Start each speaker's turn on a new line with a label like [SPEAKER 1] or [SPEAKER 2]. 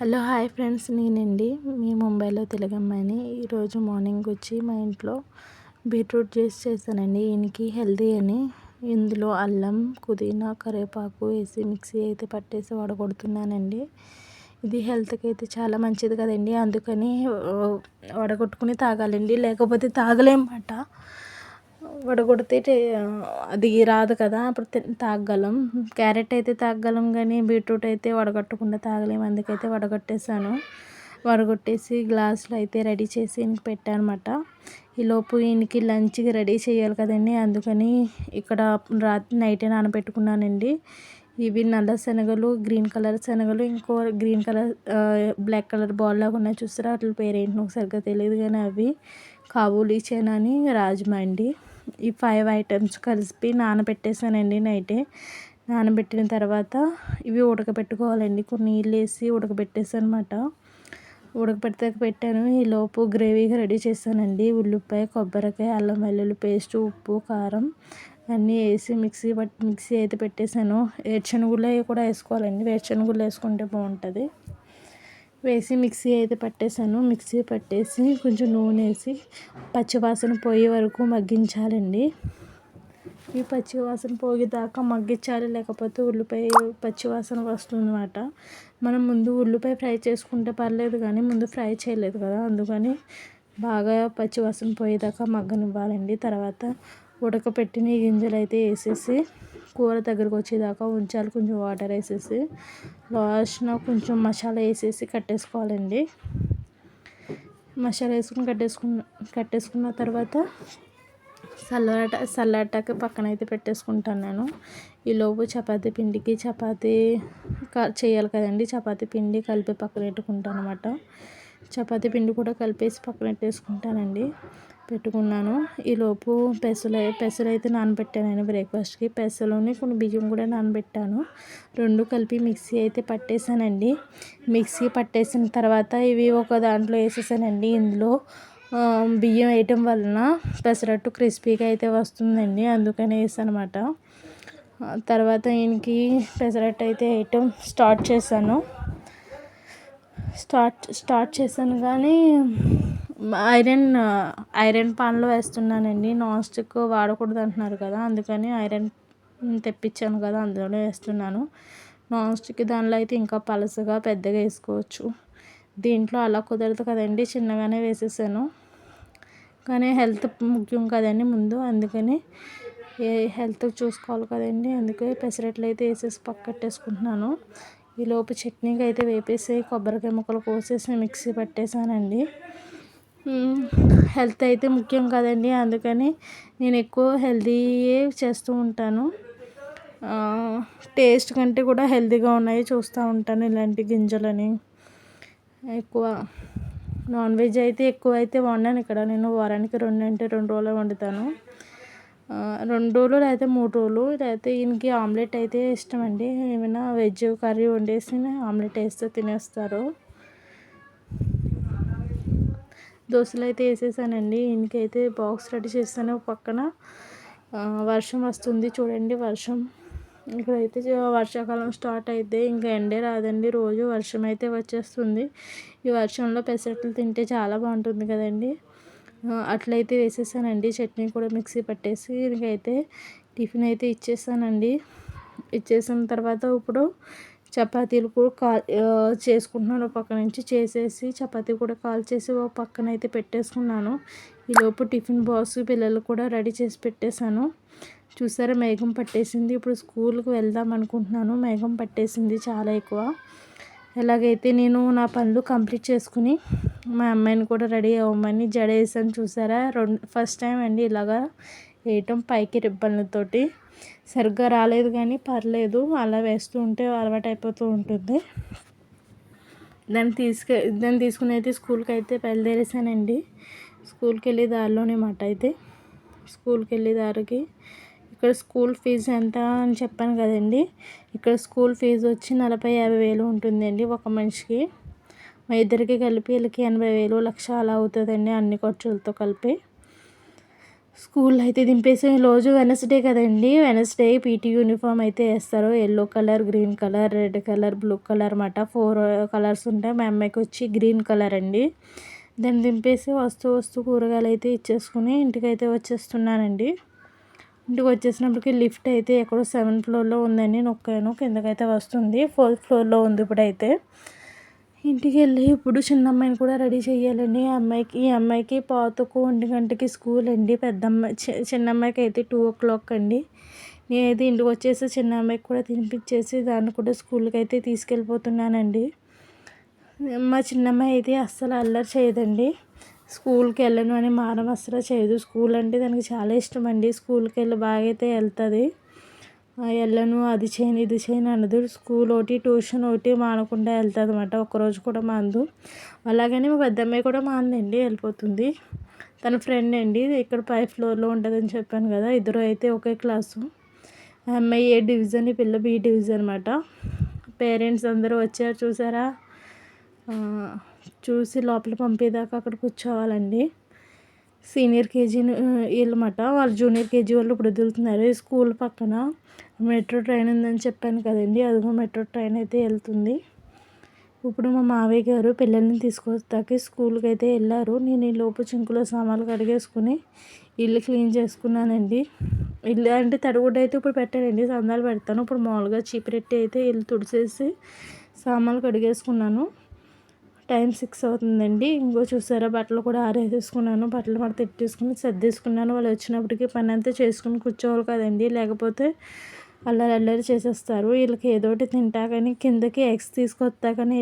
[SPEAKER 1] Hello hi friends. నేనండి. మీ ముంబైలో తెలుగమ్మని ఈరోజు మార్నింగ్ వచ్చి మా ఇంట్లో బీట్రూట్ జ్యూస్ చేశానండి. ఈయనకి హెల్దీ అని. ఇందులో అల్లం పుదీనా కరివేపాకు వేసి మిక్సీ అయితే పట్టేసి వడగొడుతున్నానండి. ఇది హెల్త్కి అయితే చాలా మంచిది కదండి. అందుకని వడగొట్టుకుని తాగాలండి. లేకపోతే తాగలేమట వడగొడితే అది రాదు కదా అప్పుడు తాగలం. క్యారెట్ అయితే తాగలం కానీ బీట్రూట్ అయితే వడగట్టకుండా తాగలేము. అందుకైతే వడగట్టేసాను వడగొట్టేసి గ్లాసులో అయితే రెడీ చేసి ఇంక పెట్టానమాట. ఈలోపు ఈయనకి లంచ్కి రెడీ చేయాలి కదండి. అందుకని ఇక్కడ రాత్రి నైటే నానబెట్టుకున్నానండి. ఇవి నల్ల శనగలు గ్రీన్ కలర్ శనగలు ఇంకో green colour black colour ball లాగా ఉన్నాయి చూస్తారా? వాటి పేరేంటి నాకు సరిగ్గా తెలియదు కానీ అవి. కాబూలీ చేనా అని రాజ్మా అండి. ఈ ఫైవ్ ఐటమ్స్ కలిపి నానబెట్టేసానండి నైటే. నానబెట్టిన తర్వాత ఇవి ఉడకబెట్టుకోవాలండి. కొన్ని నీళ్ళు వేసి ఉడకబెట్టేసాను అనమాట ఉడకబెడితే పెట్టాను ఈలోపు గ్రేవీగా రెడీ చేశానండి. ఉల్లిపాయ కొబ్బరికాయ అల్లం వెల్లుల్లి పేస్ట్ ఉప్పు కారం అన్నీ వేసి మిక్సీ పట్టి మిక్సీ అయితే పెట్టేశాను వేరుశనగుళ్ళు కూడా వేసుకోవాలండి. వేరుశనగుళ్ళు వేసుకుంటే బాగుంటుంది. వేసి మిక్సీ అయితే పట్టేసాను. మిక్సీ పట్టేసి కొంచెం నూనె వేసి పచ్చివాసన పోయే వరకు మగ్గించాలండి. ఈ పచ్చివాసన పోగేదాకా మగ్గించాలి లేకపోతే ఉల్లిపాయ పచ్చివాసన వస్తుందన్నమాట. మనం ముందు ఉల్లిపాయ ఫ్రై చేసుకుంటే పర్లేదు కానీ ముందు ఫ్రై చేయలేదు కదా అందుకని బాగా పచ్చివాసన పోయేదాకా మగ్గనివ్వాలండి. తర్వాత ఉడకపెట్టిన గింజలు అయితే వేసేసి కూర దగ్గరకు వచ్చేదాకా ఉంచాలి. కొంచెం వాటర్ వేసేసి లాస్ట్న కొంచెం మసాలా వేసేసి కట్టేసుకోవాలండి. మసాలా వేసుకుని కట్టేసుకున్న కట్టేసుకున్న తర్వాత సల్లాట సల్లాటాకి పక్కన అయితే పెట్టేసుకుంటాను నేను. ఈలోపు చపాతీ పిండికి చపాతీ చేయాలి కదండి. చపాతీ పిండి కలిపి పక్కన పెట్టుకుంటాను అనమాట చపాతీ పిండి కూడా కలిపేసి పక్కన పెట్టేసుకుంటానండి. పెట్టుకున్నాను. ఈలోపు పెసలు పెసలు అయితే నానబెట్టాను బ్రేక్ఫాస్ట్కి. పెసలోని కొన్ని బియ్యం కూడా నానబెట్టాను. రెండు కలిపి మిక్సీ అయితే పట్టేశానండి మిక్సీ పట్టేసిన తర్వాత ఇవి ఒక దాంట్లో వేసేసానండి. ఇందులో బియ్యం వేయటం వలన పెసరట్టు క్రిస్పీగా అయితే వస్తుందండి. అందుకనే వేసానమాట. తర్వాత ఈయనకి పెసరట్టు అయితే వేయటం స్టార్ట్ చేశాను. స్టార్ట్ స్టార్ట్ చేశాను కానీ ఐరన్ ఐరన్ పాన్లో వేస్తున్నానండి. నాన్ స్టిక్ వాడకూడదు అంటున్నారు కదా అందుకని ఐరన్ తెప్పించాను కదా అందులోనే వేస్తున్నాను. నాన్ స్టిక్ దానిలో అయితే ఇంకా పలసగా పెద్దగా వేసుకోవచ్చు. దీంట్లో అలా కుదరదు కదండి చిన్నగానే వేసేసాను. కానీ హెల్త్ ముఖ్యం కదండి ముందు అందుకని ఏ హెల్త్ చూసుకోవాలి కదండి అందుకే పెసరట్లు అయితే వేసేసి పక్కట్టేసుకుంటున్నాను ఈలోపు చట్నీకి అయితే వేపేసి కొబ్బరికాయ ముక్కలు కోసేసి మిక్సీ పట్టేసానండి హెల్త్ అయితే ముఖ్యం కదండి అందుకని నేను ఎక్కువ హెల్తీయే చేస్తూ ఉంటాను. టేస్ట్ కంటే కూడా హెల్తీగా ఉన్నాయి చూస్తూ ఉంటాను ఇలాంటి గింజలని. ఎక్కువ నాన్ వెజ్ అయితే ఎక్కువ అయితే వండాను ఇక్కడ. నేను వారానికి రెండు అంటే రెండు రోజులు వండుతాను. రెండు రోజులు లేకపోతే మూడు రోజులు. లేకపోతే ఈయనకి ఆమ్లెట్ అయితే ఇష్టం అండి ఏమైనా వెజ్ కర్రీ వండేసి ఆమ్లెట్ వేస్తే తినేస్తారు. దోశలు అయితే వేసేసానండి. ఇంకైతే బాక్స్ రెడీ చేస్తాను పక్కన. వర్షం వస్తుంది చూడండి వర్షం. ఇక్కడైతే వర్షాకాలం స్టార్ట్ అయితే ఇంకా ఎండే రాదండి రోజు. వర్షం అయితే వచ్చేస్తుంది. ఈ వర్షంలో పెసరట్లు తింటే చాలా బాగుంటుంది కదండి. అట్లయితే వేసేసానండి. చట్నీ కూడా మిక్సీ పట్టేసి ఇంకైతే టిఫిన్ అయితే ఇచ్చేసానండి. ఇచ్చేసిన తర్వాత ఇప్పుడు చపాతీలు కూడా కాల్ చేసుకుంటున్నాను. పక్క నుంచి చేసేసి చపాతీ కూడా కాల్ చేసి ఒక పక్కన అయితే పెట్టేసుకున్నాను ఈలోపు టిఫిన్ బాక్స్ పిల్లలు కూడా రెడీ చేసి పెట్టేశాను. చూసారా మేఘం పట్టేసింది. ఇప్పుడు స్కూల్కి వెళ్దాం అనుకుంటున్నాను. మేఘం పట్టేసింది చాలా ఎక్కువ. ఎలాగైతే నేను నా పనులు కంప్లీట్ చేసుకుని మా అమ్మాయిని కూడా రెడీ అవ్వమని జడ వేసాను చూసారా రెండు ఫస్ట్ టైం అండి ఇలాగా వేయటం పైకి రిబ్బన్లతోటి. సరిగ్గా రాలేదు కానీ పర్లేదు అలా వేస్తూ ఉంటే అలవాటు అయిపోతూ ఉంటుంది. దాన్ని తీసుకు దాన్ని తీసుకుని అయితే స్కూల్కి అయితే బయలుదేరేసానండి. స్కూల్కి వెళ్ళే దారిలోనే మాట అయితే. స్కూల్కి వెళ్ళే దారికి ఇక్కడ స్కూల్ ఫీజు ఎంత అని చెప్పాను కదండి. ఇక్కడ స్కూల్ ఫీజు వచ్చి నలభై యాభై వేలు ఉంటుందండి ఒక మనిషికి. మా ఇద్దరికి కలిపి వీళ్ళకి ఎనభై వేలు లక్ష అలా అవుతుందండి అన్ని ఖర్చులతో కలిపి. స్కూల్ అయితే దింపేసి రోజు వెనస్డే కదండి. వెనస్డే పీటీ యూనిఫామ్ అయితే వేస్తారు yellow colour green colour red colour blue colour అన్నమాట ఫోర్ కలర్స్ ఉంటాయి. మా అమ్మాయికి వచ్చి గ్రీన్ కలర్ అండి. దాన్ని దింపేసి వస్తూ వస్తూ కూరగాయలు అయితే ఇచ్చేసుకుని ఇంటికైతే వచ్చేస్తున్నానండి. ఇంటికి వచ్చేసినప్పటికి లిఫ్ట్ అయితే ఎక్కడో సెవెన్ ఫ్లోర్లో ఉందండి. నొక్కాను కిందకైతే వస్తుంది. ఫోర్త్ ఫ్లోర్లో ఉంది ఇప్పుడైతే. ఇంటికి వెళ్ళి ఇప్పుడు చిన్న అమ్మాయిని కూడా రెడీ చేయాలండి. ఈ అమ్మాయికి ఈ అమ్మాయికి పాతకు ఒంటి గంటకి స్కూల్ అండి. పెద్ద అమ్మాయి చిన్న అమ్మాయికి అయితే టూ ఓ క్లాక్ అండి. నేనైతే ఇంటికి వచ్చేసి చిన్న అమ్మాయికి కూడా తినిపించేసి దాన్ని కూడా స్కూల్కి అయితే తీసుకెళ్ళిపోతున్నానండి. మా చిన్నమ్మాయి అయితే అస్సలు అల్లరి చేయదండి. స్కూల్కి వెళ్ళను అని మారం అస్సలు చేయదు. స్కూల్ అంటే దానికి చాలా ఇష్టం అండి. స్కూల్కి వెళ్ళి బాగా అయితే వెళ్తుంది. వెళ్ళను అది చేయను ఇది చేయను అనదు స్కూల్ ఒకటి ట్యూషన్ ఒకటి మానకుండా వెళ్తుంది అనమాట ఒక్కరోజు కూడా మానదు. అలాగని మా పెద్ద అమ్మాయి కూడా మానండి వెళ్ళిపోతుంది. తన ఫ్రెండ్ అండి ఇక్కడ పై ఫ్లోర్లో ఉంటుందని చెప్పాను కదా ఇద్దరు అయితే ఒకే క్లాసు. అమ్మాయి ఏ డివిజన్ ఈ పిల్ల బి డివిజన్ అనమాట పేరెంట్స్ అందరూ వచ్చారు చూసారా? చూసి లోపల పంపేదాకా అక్కడ కూర్చోవాలండి. Senior KG వీళ్ళమాట. వాళ్ళు జూనియర్ కేజీ వాళ్ళు ఇప్పుడు వదులుతున్నారు. స్కూల్ పక్కన మెట్రో ట్రైన్ ఉందని చెప్పాను కదండి. అదిగో మెట్రో ట్రైన్ అయితే వెళ్తుంది. ఇప్పుడు మా మావయ్య గారు పిల్లల్ని తీసుకొస్తాకి స్కూల్కి అయితే వెళ్ళారు. నేను ఈ లోపు చింకులో సామాన్లు కడిగేసుకుని ఇల్లు క్లీన్ చేసుకున్నానండి. ఇల్లు అంటే తడిగుడ్డ అయితే ఇప్పుడు పెట్టానండి. సందాలు పెడతాను. ఇప్పుడు మామూలుగా చీపిరెట్టి అయితే ఇల్లు తుడిచేసి సామాన్లు కడిగేసుకున్నాను. టైం సిక్స్ అవుతుందండి. ఇంకో చూసారా బట్టలు కూడా ఆరేసేసుకున్నాను. బట్టలు కూడా తెట్టేసుకుని సర్దేసుకున్నాను. వాళ్ళు వచ్చినప్పటికీ పని అంతా చేసుకుని కూర్చోవాలి కదండి. లేకపోతే అల్లరి అల్లరి చేసేస్తారు. వీళ్ళకి ఏదో ఒకటి తింటా కానీ కిందకి ఎగ్స్ తీసుకొస్తా కానీ